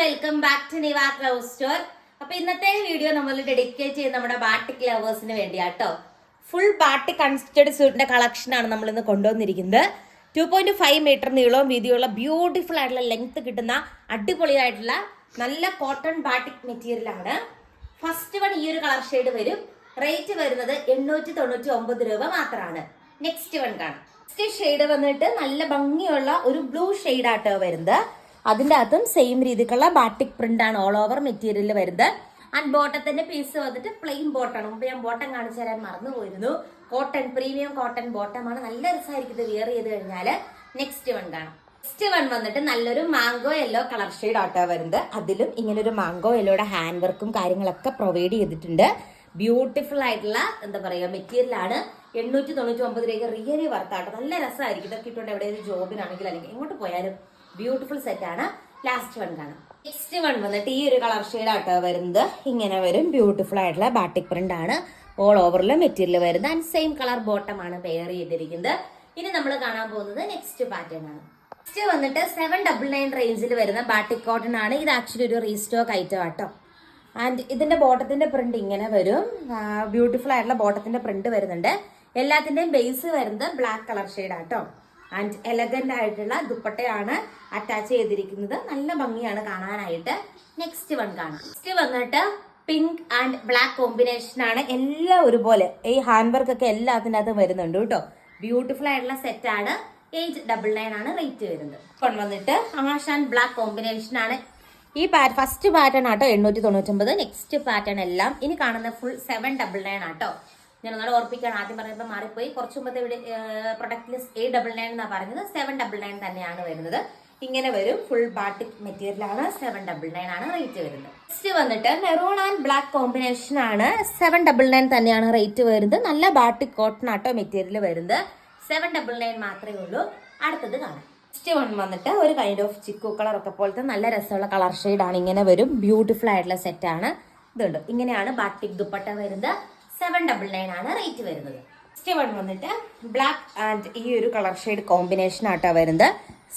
Welcome back to Niva clove store അപ്പൊ ഇന്നത്തെ video നമ്മൾ ഡെഡിക്കേറ്റ് ചെയ്ത് നമ്മുടെ ബാട്ടിക് ലവേഴ്സിന് വേണ്ടിയാട്ടോ. ഫുൾ ബാട്ടിക് കൺസ്റ്റഡ് സ്യൂട്ടിന്റെ കളക്ഷൻ ആണ് നമ്മൾ ഇന്ന് കൊണ്ടുവന്നിരിക്കുന്നത്. ടു പോയിന്റ് ഫൈവ് മീറ്റർ നീളവും വീതിയുള്ള ബ്യൂട്ടിഫുൾ ആയിട്ടുള്ള ലെങ്ത് കിട്ടുന്ന അടിപൊളിയായിട്ടുള്ള നല്ല കോട്ടൺ ബാട്ടിക് മെറ്റീരിയൽ ആണ്. ഫസ്റ്റ് വൺ ഈ ഒരു കളർ ഷെയ്ഡ് വരും. റേറ്റ് വരുന്നത് എണ്ണൂറ്റി തൊണ്ണൂറ്റി ഒമ്പത് രൂപ മാത്രമാണ്. നെക്സ്റ്റ് വൺ കാണാം. നെക്സ്റ്റ് ഷെയ്ഡ് വന്നിട്ട് നല്ല ഭംഗിയുള്ള ഒരു ബ്ലൂ ഷെയ്ഡ് ആട്ടോ വരുന്നത്. അതിന്റെ അകത്തും സെയിം രീതിക്കുള്ള ബാട്ടിക് പ്രിന്റ് ആണ് ഓൾ ഓവർ മെറ്റീരിയൽ വരുന്നത്. ആൻഡ് ബോട്ടത്തിന്റെ പീസ് വന്നിട്ട് പ്ലെയിൻ ബോട്ടാണ് മുമ്പ് ഞാൻ ബോട്ടം കാണിച്ചു തരാൻ മറന്നു പോയിരുന്നു കോട്ടൺ പ്രീമിയം കോട്ടൺ ബോട്ടമാണ് നല്ല രസമായിരിക്കും ഇത് വിയർ ചെയ്ത് കഴിഞ്ഞാൽ നെക്സ്റ്റ് വൺ കാണാം. നെക്സ്റ്റ് വൺ വന്നിട്ട് നല്ലൊരു മാംഗോ യെല്ലോ കളർ ഷെയ്ഡ് ആട്ടോ വരുന്നത്. അതിലും ഇങ്ങനെ ഒരു മാംഗോ യെല്ലോയുടെ ഹാൻഡ് വർക്കും കാര്യങ്ങളൊക്കെ പ്രൊവൈഡ് ചെയ്തിട്ടുണ്ട്. ബ്യൂട്ടിഫുൾ ആയിട്ടുള്ള എന്താ പറയുക മെറ്റീരിയൽ ആണ്. എണ്ണൂറ്റി തൊണ്ണൂറ്റി ഒമ്പത് രൂപയ്ക്ക് റിയലി വർത്താട്ടോ നല്ല രസമായിരിക്കും. ഇതൊക്കെ ഇട്ടുകൊണ്ട് എവിടെ ഒരു ജോബിനാണെങ്കിൽ അല്ലെങ്കിൽ എങ്ങോട്ട് പോയാലും. ബ്യൂട്ടിഫുൾ സെറ്റ് ആണ്. ലാസ്റ്റ് വൺ കാണാം. നെക്സ്റ്റ് വൺ വന്നിട്ട് ഈ ഒരു കളർ ഷെയ്ഡ് ആട്ടോ വരുന്നത്. ഇങ്ങനെ വരും. ബ്യൂട്ടിഫുൾ ആയിട്ടുള്ള ബാട്ടിക് പ്രിന്റ് ആണ്. ഓൾ ഓവറിലെ മെറ്റീരിയൽ വരുന്നത്. ആൻഡ് സെയിം കളർ ബോട്ടം ആണ് പെയർ ചെയ്തിരിക്കുന്നത്. ഇനി നമ്മൾ കാണാൻ പോകുന്നത് നെക്സ്റ്റ് പാറ്റേൺ ആണ്. നെക്സ്റ്റ് വന്നിട്ട് സെവൻ ഡബിൾ നയൻ റേഞ്ചിൽ വരുന്ന ബാട്ടിക് കോട്ടൺ ആണ്. ഇത് ആക്ച്വലി ഒരു റീസ്റ്റോക്ക് ഐറ്റം ആട്ടോ. ആൻഡ് ഇതിന്റെ ബോട്ടത്തിന്റെ പ്രിന്റ് ഇങ്ങനെ വരും. ബ്യൂട്ടിഫുൾ ആയിട്ടുള്ള ബോട്ടത്തിന്റെ പ്രിന്റ് വരുന്നുണ്ട്. എല്ലാത്തിന്റെയും ബേസ് വരുന്നത് ബ്ലാക്ക് കളർ ഷെയ്ഡ് ആട്ടോ. ആൻഡ് എലഗന്റ് ആയിട്ടുള്ള ദുപ്പട്ടയാണ് അറ്റാച്ച് ചെയ്തിരിക്കുന്നത്. നല്ല ഭംഗിയാണ് കാണാനായിട്ട്. നെക്സ്റ്റ് വൺ കാണാം. നെക്സ്റ്റ് വന്നിട്ട് പിങ്ക് ആൻഡ് ബ്ലാക്ക് കോമ്പിനേഷൻ ആണ്. എല്ലാം ഒരുപോലെ. ഈ ഹാൻഡ് വർക്ക് ഒക്കെ എല്ലാത്തിന്റെ അകത്ത് വരുന്നുണ്ട് കേട്ടോ. ബ്യൂട്ടിഫുൾ ആയിട്ടുള്ള സെറ്റ് ആണ്. ഏജ് ഡബിൾ നയൻ ആണ് റേറ്റ് വരുന്നത്. കൊണ്ടുവന്നിട്ട് ആഷ് ആൻഡ് ബ്ലാക്ക് കോമ്പിനേഷൻ ആണ്. ഈ പാറ്റ് ഫസ്റ്റ് പാറ്റേൺ ആട്ടോ എണ്ണൂറ്റി തൊണ്ണൂറ്റൊമ്പത്. നെക്സ്റ്റ് പാറ്റേൺ എല്ലാം. ഇനി കാണുന്ന ഫുൾ സെവൻ ഡബിൾ നയൻ ആട്ടോ. ഞാൻ ഒന്നുകൂടെ ഓർപ്പിക്കുകയാണ്. ആദ്യം പറഞ്ഞപ്പോൾ മാറിപ്പോയി. കുറച്ച് മുമ്പത്തെ ഇവിടെ product list A double nine എന്നാണ് പറഞ്ഞത് സെവൻ ഡബിൾ നയൻ തന്നെയാണ് വരുന്നത്. ഇങ്ങനെ വരും. ഫുൾ ബാട്ടിക് മെറ്റീരിയലാണ് സെവൻ ഡബിൾ നയൻ ആണ് റേറ്റ് വരുന്നത്. നെക്സ്റ്റ് വന്നിട്ട് മെറൂൺ ആൻഡ് ബ്ലാക്ക് കോമ്പിനേഷൻ ആണ്. സെവൻ ഡബിൾ നയൻ തന്നെയാണ് റേറ്റ് വരുന്നത്. നല്ല ബാട്ടിക് കോട്ടൺ ആട്ടോ മെറ്റീരിയൽ വരുന്നത്. സെവൻ ഡബിൾ നയൻ മാത്രമേ ഉള്ളൂ. അടുത്തത് കാണാം. നെക്സ്റ്റ് വൺ വന്നിട്ട് ഒരു കൈൻഡ് ഓഫ് ചിക്കു കളർ ഒക്കെ പോലത്തെ നല്ല രസമുള്ള കളർ ആണ്. ഇങ്ങനെ വരും. ബ്യൂട്ടിഫുൾ ആയിട്ടുള്ള സെറ്റാണ് ഇതുണ്ട്. ഇങ്ങനെയാണ് ബാട്ടിക് ദുപ്പട്ട വരുന്നത്. സെവൻ ഡബിൾ നയൻ ആണ് റേറ്റ് വരുന്നത്. നെക്സ്റ്റ് വൺ വന്നിട്ട് ബ്ലാക്ക് ആൻഡ് ഈ ഒരു കളർ ഷെയ്ഡ് കോമ്പിനേഷൻ ആട്ടോ വരുന്നത്.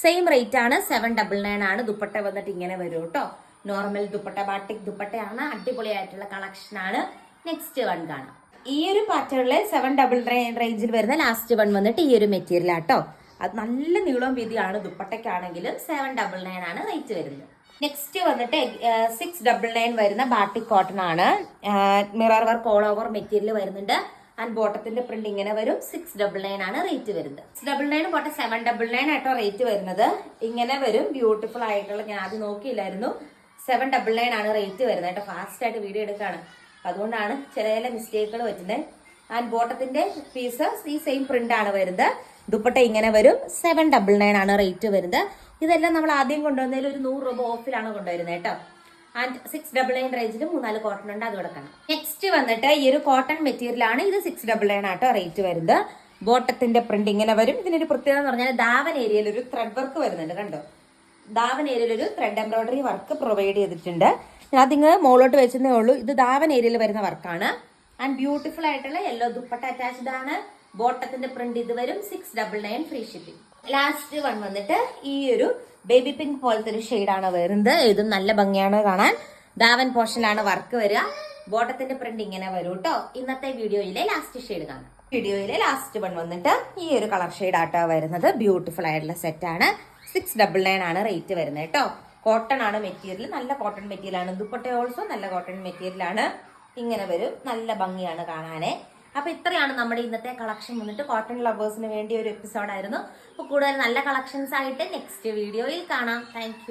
സെയിം റേറ്റ് ആണ് സെവൻ ഡബിൾ നയൻ ആണ്. ദുപ്പട്ട വന്നിട്ട് ഇങ്ങനെ വരും കേട്ടോ. നോർമൽ ദുപ്പട്ട ബാട്ടിക് ദുപ്പട്ടയാണ് അടിപൊളിയായിട്ടുള്ള കളക്ഷൻ ആണ്. നെക്സ്റ്റ് വൺ കാണാം. ഈ ഒരു പാറ്റേണിൽ സെവൻ ഡബിൾ റേഞ്ചിൽ വരുന്ന ലാസ്റ്റ് വൺ വന്നിട്ട് ഈ ഒരു മെറ്റീരിയൽ ആട്ടോ. അത് നല്ല നീളവും വീതിയാണ്. ദുപ്പട്ടയ്ക്കാണെങ്കിലും സെവൻ ഡബിൾ നയൻ ആണ് റേറ്റ് വരുന്നത്. നെക്സ്റ്റ് വന്നിട്ട് സിക്സ് ഡബിൾ നയൻ വരുന്ന ബാട്ടിക് കോട്ടൺ ആണ്. Mirror work all over material വരുന്നുണ്ട്. ആൻഡ് ബോട്ടത്തിന്റെ പ്രിന്റ് ഇങ്ങനെ വരും. സിക്സ് ഡബിൾ നയൻ ആണ് റേറ്റ് വരുന്നത്. സിക്സ് ഡബിൾ നയൻ പോട്ടെ സെവൻ ഡബിൾ നയൻ ആയിട്ടോ റേറ്റ് വരുന്നത്. ഇങ്ങനെ വരും. ബ്യൂട്ടിഫുൾ ആയിട്ടുള്ള ഞാൻ ആദ്യം നോക്കിയില്ലായിരുന്നു. സെവൻ ഡബിൾ നയൻ ആണ് റേറ്റ് വരുന്നത് കേട്ടോ. ഫാസ്റ്റ് ആയിട്ട് വീഡിയോ എടുക്കാണ്. അതുകൊണ്ടാണ് ചില ചില മിസ്റ്റേക്കുകൾ പറ്റുന്നത് ആൻഡ് ബോട്ടത്തിന്റെ പീസ് ഈ സെയിം പ്രിന്റ് ആണ് വരുന്നത്. ദുപ്പട്ട ഇങ്ങനെ വരും. സെവൻ ഡബിൾ നയൻ ആണ് റേറ്റ് വരുന്നത്. ഇതെല്ലാം നമ്മൾ ആദ്യം കൊണ്ടുവന്നതിൽ ഒരു നൂറ് രൂപ ഓഫിലാണ് കൊണ്ടുവരുന്നത് കേട്ടോ. ആൻഡ് സിക്സ് ഡബിൾ നയൻ റേഞ്ചിൽ മൂന്നാൽ കോട്ടൺ ഉണ്ട് അത് കൊടുക്കണം നെക്സ്റ്റ് വന്നിട്ട് ഈ ഒരു കോട്ടൺ മെറ്റീരിയൽ ആണ് ഇത് സിക്സ് ഡബിൾ നയൻ ആട്ടോ റേറ്റ് വരുന്നത്. ബോട്ടത്തിന്റെ പ്രിന്റ് ഇങ്ങനെ വരും. ഇതിനൊരു പ്രത്യേകത എന്ന് പറഞ്ഞാൽ ദാവൻ ഏരിയയിൽ ഒരു ത്രെഡ് വർക്ക് വരുന്നുണ്ട് കണ്ടോ? ദാവൻ ഏരിയയിൽ ഒരു ത്രെഡ് എംബ്രോയിഡറി വർക്ക് പ്രൊവൈഡ് ചെയ്തിട്ടുണ്ട്. ഞാൻ അതിങ്ങ് മുകളിലോട്ട് വെച്ചതേ ഉള്ളൂ. ഇത് ദാവൻ ഏരിയയിൽ വരുന്ന വർക്കാണ് ആൻഡ് ബ്യൂട്ടിഫുൾ ആയിട്ടുള്ള യെല്ലോ ദുപ്പട്ട അറ്റാച്ച്ഡ് ആണ്. ബോട്ടത്തിന്റെ പ്രിന്റ് ഇത് വരും. Six double nine free shipping last one വന്നിട്ട് ഈ ഒരു ബേബി പിങ്ക് പോലത്തെ ഒരു ഷെയ്ഡാണ് വരുന്നത്. ഇതും നല്ല ഭംഗിയാണ് കാണാൻ. ദാവൻ പോർഷനാണ് വർക്ക് വരിക. ബോട്ടത്തിന്റെ പ്രിന്റ് ഇങ്ങനെ വരും കേട്ടോ. ഇന്നത്തെ വീഡിയോയിലെ ലാസ്റ്റ് ഷെയ്ഡ് കാണാം. വീഡിയോയിലെ ലാസ്റ്റ് വൺ വന്നിട്ട് ഈ ഒരു കളർ ഷെയ്ഡ് ആട്ടോ വരുന്നത്. ബ്യൂട്ടിഫുൾ ആയിട്ടുള്ള സെറ്റ് ആണ്. സിക്സ് ഡബിൾ നയൻ ആണ് റേറ്റ് വരുന്നത് കേട്ടോ. കോട്ടൺ ആണ് മെറ്റീരിയൽ നല്ല കോട്ടൺ മെറ്റീരിയൽ ആണ്. ദുപ്പട്ട ഓൾസോ നല്ല കോട്ടൺ മെറ്റീരിയൽ ആണ്. ഇങ്ങനെ വരും. നല്ല ഭംഗിയാണ് കാണാനേ. അപ്പൊ ഇത്രയാണ് നമ്മുടെ ഇന്നത്തെ കളക്ഷൻ വന്നിട്ട് കോട്ടൺ ലവേഴ്സിന് വേണ്ടി ഒരു എപ്പിസോഡായിരുന്നു. അപ്പൊ കൂടുതൽ നല്ല കളക്ഷൻസ് ആയിട്ട് നെക്സ്റ്റ് വീഡിയോയിൽ കാണാം. താങ്ക്